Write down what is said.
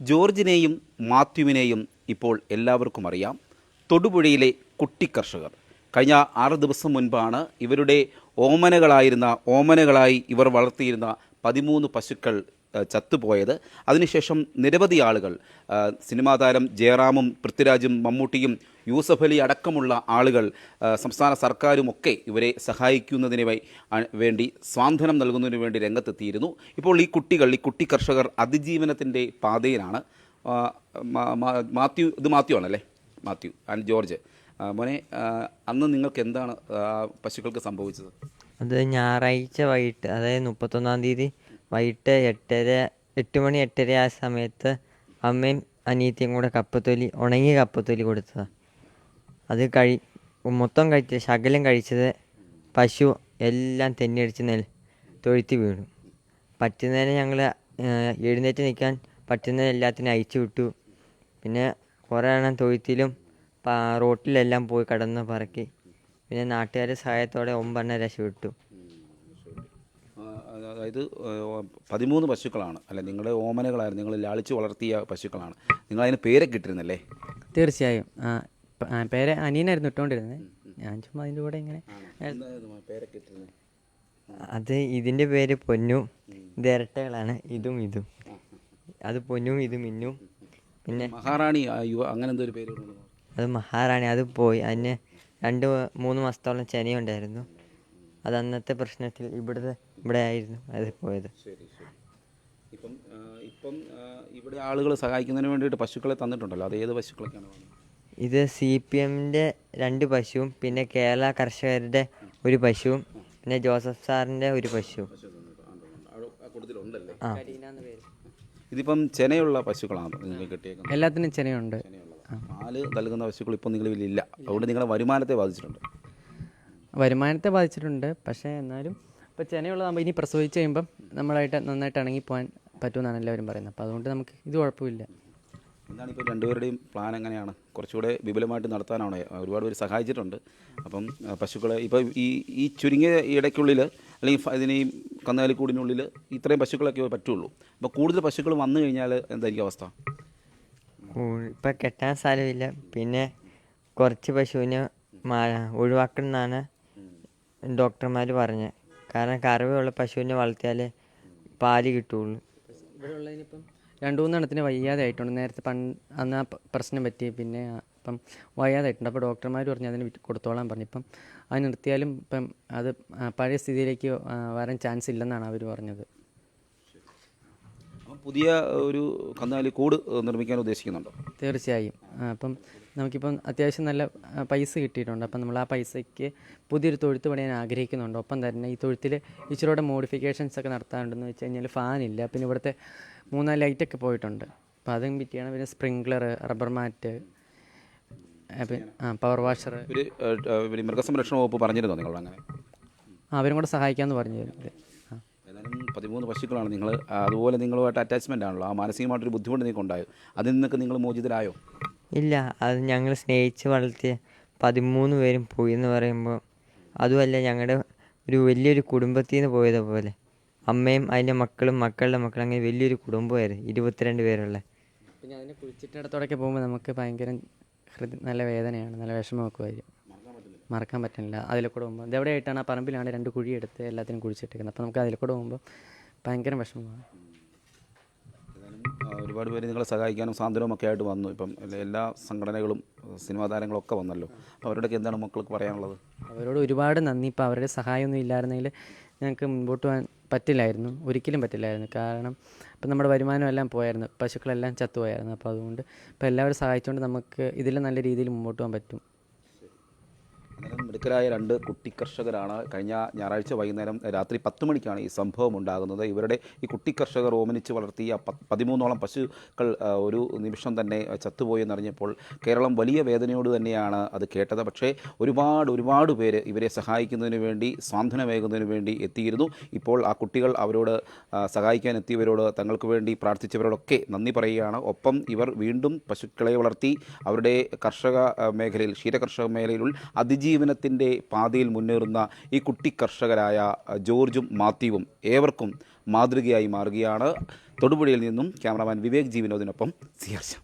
ജോർജിനെയും മാത്യുവിനെയും ഇപ്പോൾ എല്ലാവർക്കും അറിയാം. തൊടുപുഴയിലെ കുട്ടിക്കർഷകർ. കഴിഞ്ഞ ആറ് ദിവസം മുൻപാണ് ഇവരുടെ ഓമനകളായിരുന്ന ഓമനകളായി ഇവർ വളർത്തിയിരുന്ന പതിമൂന്ന് പശുക്കൾ ചത്തുപോയത്. അതിനുശേഷം നിരവധി ആളുകൾ സിനിമാ താരം ജയറാമും പൃഥ്വിരാജും മമ്മൂട്ടിയും യൂസഫ് അലി അടക്കമുള്ള ആളുകൾ സംസ്ഥാന സർക്കാരുമൊക്കെ ഇവരെ സഹായിക്കുന്നതിന് വേണ്ടി സ്വാന്തനം നൽകുന്നതിന് വേണ്ടി രംഗത്തെത്തിയിരുന്നു. ഇപ്പോൾ ഈ കുട്ടികൾ ഈ കുട്ടി കർഷകർ അതിജീവനത്തിന്റെ പാതയിലാണ്. മാത്യു ഇത് മാത്യു ആണല്ലേ? മാത്യു ആൻഡ് ജോർജ്. മോനെ അന്ന് നിങ്ങൾക്ക് എന്താണ് പശുക്കൾക്ക് സംഭവിച്ചത്? അത് ഞായറാഴ്ച വൈകിട്ട് അതായത് മുപ്പത്തൊന്നാം തീയതി വൈകിട്ട് എട്ടര എട്ട് മണി എട്ടര ആ സമയത്ത് അമ്മയും അനിയത്തിയും കൂടെ കപ്പത്തൊലി ഉണങ്ങിയ കപ്പത്തൊലി കൊടുത്തതാണ് അത് കഴി മൊത്തം കഴിച്ച ശകലം കഴിച്ചത് പശു എല്ലാം തെന്നിയടിച്ച് നെൽ തൊഴുത്തി വീണു. പറ്റുന്നതിനെ ഞങ്ങൾ എഴുന്നേറ്റ് നിൽക്കാൻ പറ്റുന്ന എല്ലാത്തിനും അയച്ചു വിട്ടു. പിന്നെ കുറേ എണ്ണം തൊഴുത്തിലും റോട്ടിലെല്ലാം പോയി കടന്ന് പറക്കി. പിന്നെ നാട്ടുകാരുടെ സഹായത്തോടെ ഒമ്പെണ്ണം രക്ഷപ്പെട്ടു അതായത് പതിമൂന്ന് പശുക്കളാണ്. അല്ല നിങ്ങളുടെ ഓമനകളായിരുന്നു. നിങ്ങൾ ലാളിച്ച് വളർത്തിയ പശുക്കളാണ്. നിങ്ങൾ അതിന് പേരൊക്കെ ഇട്ടിരുന്നല്ലേ? തീർച്ചയായും. പേര് അനിയനായിരുന്നു ഇട്ടുകൊണ്ടിരുന്നത് ഞാൻ ചുമ്മാ അതിന്റെ കൂടെ ഇങ്ങനെ അത് ഇതിന്റെ പേര് പൊന്നു. ഇത് ഇരട്ടകളാണ്. ഇതും ഇതും. അത് പൊന്നും ഇത് മിന്നും പിന്നെ മഹാറാണി അങ്ങനെ എന്തൊരു പേര്. അത് മഹാറാണി. അത് പോയി. അതിന് രണ്ട് മൂന്ന് മാസത്തോളം ചെനയുണ്ടായിരുന്നു അത് അന്നത്തെ പ്രശ്നത്തിൽ ഇവിടുത്തെ ഇവിടെ ആയിരുന്നു അത് പോയത്. ഇപ്പം ഇപ്പം ഇവിടെ ആളുകൾ സഹായിക്കുന്നതിന് വേണ്ടിയിട്ട് പശുക്കളെ തന്നിട്ടുണ്ടല്ലോ. അത് ഏത് പശുക്കളൊക്കെയാണ്? ഇത് സി പി എമ്മിന്റെ രണ്ട് പശുവും പിന്നെ കേരള കർഷകരുടെ ഒരു പശുവും പിന്നെ ജോസഫ് സാറിന്റെ ഒരു പശുവും. ആ. ഇതിപ്പം ചെനയുള്ള പശുക്കളാണ് നിങ്ങൾ കിട്ടിയേക്കുന്നത്? എല്ലാത്തിനും ചെനയുണ്ട്. പാൽ നൽകുന്ന പശുക്കൾ ഇപ്പം നിങ്ങൾ ഇല്ല. അതുകൊണ്ട് നിങ്ങളുടെ വരുമാനത്തെ ബാധിച്ചിട്ടുണ്ട്. വരുമാനത്തെ ബാധിച്ചിട്ടുണ്ട്. പക്ഷേ എന്നാലും ഇപ്പോൾ ചെനയുള്ളതാകുമ്പോൾ ഇനി പ്രസവിച്ച് കഴിയുമ്പം നമ്മളായിട്ട് നന്നായിട്ട് ഇണങ്ങിപ്പോകാൻ പറ്റുമെന്നാണ് എല്ലാവരും പറയുന്നത്. അപ്പോൾ അതുകൊണ്ട് നമുക്ക് ഇത് കുഴപ്പമില്ല. എന്താണ് ഇപ്പോൾ രണ്ടുപേരുടെയും പ്ലാൻ എങ്ങനെയാണ്? കുറച്ചുകൂടെ വിപുലമായിട്ട് നടത്താനാണ്. ഒരുപാട് പേര് സഹായിച്ചിട്ടുണ്ട്. അപ്പം പശുക്കളെ ഇപ്പോൾ ഈ ഈ ചുരുങ്ങിയ ഇടയ്ക്കുള്ളിൽ അല്ലെങ്കിൽ ഇതിന് ഈ കന്നുകാലിക്കൂടിനുള്ളിൽ ഇത്രയും പശുക്കളൊക്കെ പറ്റുള്ളൂ. അപ്പോൾ കൂടുതൽ പശുക്കൾ വന്നു കഴിഞ്ഞാൽ എന്തായിരിക്കും അവസ്ഥ? ഇപ്പം കെട്ടാൻ സ്ഥലമില്ല. പിന്നെ കുറച്ച് പശുവിനെ ഒഴിവാക്കണമെന്നാണ് ഡോക്ടർമാർ പറഞ്ഞത് കാരണം കറവുള്ള പശുവിനെ വളർത്തിയാലേ പാൽ കിട്ടുള്ളൂ. ഇവിടെ ഉള്ളതിനിപ്പം രണ്ട് മൂന്നെണ്ണത്തിന് വയ്യാതെ ആയിട്ടുണ്ട് നേരത്തെ പണ്ട് അന്ന് ആ പ്രശ്നം പറ്റി പിന്നെ അപ്പം ഇപ്പം വയ്യാതെ അപ്പോൾ ഡോക്ടർമാർ പറഞ്ഞു അതിന് കൊടുത്തോളാൻ പറഞ്ഞു. ഇപ്പം അത് നിർത്തിയാലും ഇപ്പം അത് പഴയ സ്ഥിതിയിലേക്ക് വരാൻ ചാൻസ് ഇല്ലെന്നാണ് അവർ പറഞ്ഞത്. പുതിയ ഒരു കന്നുകാലി കൂട് നിർമ്മിക്കാൻ ഉദ്ദേശിക്കുന്നുണ്ടോ? തീർച്ചയായും. അപ്പം നമുക്കിപ്പം അത്യാവശ്യം നല്ല പൈസ കിട്ടിയിട്ടുണ്ട്. അപ്പം നമ്മൾ ആ പൈസയ്ക്ക് പുതിയൊരു തൊഴുത്ത് പണിയാൻ ആഗ്രഹിക്കുന്നുണ്ട്. ഒപ്പം തന്നെ ഈ തൊഴുത്തിൽ ഇച്ചിരൂടെ മോഡിഫിക്കേഷൻസ് ഒക്കെ നടത്താറുണ്ടെന്ന് വെച്ച് കഴിഞ്ഞാൽ ഫാനില്ല പിന്നെ ഇവിടുത്തെ മൂന്നാൽ ലൈറ്റൊക്കെ പോയിട്ടുണ്ട്. അപ്പോൾ അതും പറ്റിയാണ് പിന്നെ sprinkler rubber mat power washer മൃഗസംരക്ഷണ വകുപ്പ് പറഞ്ഞിരുന്നോ നിങ്ങൾ അങ്ങനെ? അവരും കൂടെ സഹായിക്കാമെന്ന് പറഞ്ഞു ഏതായാലും പതിമൂന്ന് പശുക്കളാണ് നിങ്ങൾ അതുപോലെ നിങ്ങളുമായിട്ട് അറ്റാച്ച്മെന്റ് ആണല്ലോ. ആ മാനസികമായിട്ടൊരു ബുദ്ധിമുട്ട് നിങ്ങൾക്ക് ഉണ്ടായോ അതിൽ നിന്നൊക്കെ നിങ്ങൾ മോചിതരായോ? ഇല്ല അത് ഞങ്ങൾ സ്നേഹിച്ച് വളർത്തിയ പതിമൂന്ന് പേരും പോയി എന്ന് പറയുമ്പോൾ അതുമല്ല ഞങ്ങളുടെ ഒരു വലിയൊരു കുടുംബത്തിൽ നിന്ന് പോയത് പോലെ. അമ്മയും അതിന്റെ മക്കളും മക്കളുടെ മക്കളും അങ്ങനെ വലിയൊരു കുടുംബമായിരുന്നു ഇരുപത്തിരണ്ട് പേരുള്ള. പിന്നെ അതിനെ കുളിച്ചിട്ടിടത്തോടൊക്കെ പോകുമ്പോൾ നമുക്ക് ഭയങ്കര ഹൃദയ നല്ല വേദനയാണ് നല്ല വിഷമമൊക്കെ വരും. മറക്കാൻ പറ്റുന്നില്ല. അതിൽ കൂടെ പോകുമ്പോൾ ഇതെവിടെയായിട്ടാണ് ആ പറമ്പിലാണ് രണ്ട് കുഴി എടുത്ത് എല്ലാത്തിനും കുഴിച്ചിട്ടിരിക്കുന്നത്. അപ്പോൾ നമുക്ക് അതിൽ കൂടെ പോകുമ്പോൾ ഭയങ്കര വിഷമമാണ്. ഒരുപാട് പേര് നിങ്ങളെ സഹായിക്കാനും സാന്ത്വനവും ഒക്കെ ആയിട്ട് വന്നു. ഇപ്പം എല്ലാ- സംഘടനകളും സിനിമാ താരങ്ങളും ഒക്കെ വന്നല്ലോ. അപ്പോൾ അവരോടൊക്കെ എന്താണ് മക്കൾക്ക് പറയാനുള്ളത്? അവരോട് ഒരുപാട് നന്ദി. ഇപ്പോൾ അവരുടെ സഹായമൊന്നും ഇല്ലായിരുന്നെങ്കിൽ ഞങ്ങൾക്ക് മുമ്പോട്ട് പോകാൻ പറ്റില്ലായിരുന്നു. ഒരിക്കലും പറ്റില്ലായിരുന്നു. കാരണം ഇപ്പം നമ്മുടെ വരുമാനം എല്ലാം പോയായിരുന്നു. പശുക്കളെല്ലാം ചത്തുപോയായിരുന്നു. അപ്പോൾ അതുകൊണ്ട് ഇപ്പോൾ എല്ലാവരും സഹായിച്ചുകൊണ്ട് നമുക്ക് ഇതിൽ നല്ല രീതിയിൽ മുമ്പോട്ട് പോകാൻ പറ്റും. മിടുക്കരായ രണ്ട് കുട്ടി കർഷകരാണ് കഴിഞ്ഞ ഞായറാഴ്ച വൈകുന്നേരം രാത്രി പത്ത് മണിക്കാണ് ഈ സംഭവം ഉണ്ടാകുന്നത്. ഇവരുടെ ഈ കുട്ടി കർഷകർ ഓമനിച്ച് വളർത്തിയ പതിമൂന്നോളം പശുക്കൾ ഒരു നിമിഷം തന്നെ ചത്തുപോയെന്നറിഞ്ഞപ്പോൾ കേരളം വലിയ വേദനയോട് തന്നെയാണ് അത് കേട്ടത്. പക്ഷേ ഒരുപാട് ഒരുപാട് പേര് ഇവരെ സഹായിക്കുന്നതിന് വേണ്ടി സാന്ത്വനമേകുന്നതിന് വേണ്ടി എത്തിയിരുന്നു. ഇപ്പോൾ ആ കുട്ടികൾ അവരോട് സഹായിക്കാൻ എത്തിയവരോട് തങ്ങൾക്ക് വേണ്ടി പ്രാർത്ഥിച്ചവരോടൊക്കെ നന്ദി പറയുകയാണ്. ഒപ്പം ഇവർ വീണ്ടും പശുക്കളെ വളർത്തി അവരുടെ കർഷക മേഖലയിൽ ക്ഷീരകർഷക മേഖലയിൽ അതിജീവനത്തിന്റെ പാതയിൽ മുന്നേറുന്ന ഈ കുട്ടി കർഷകരായ ജോർജും മാത്യുവും ഏവർക്കും മാതൃകയായി മാറുകയാണ്. തൊടുപുഴയിൽ നിന്നും ക്യാമറാമാൻ വിവേക് ജീവനോദിനൊപ്പം സിയാർച്ച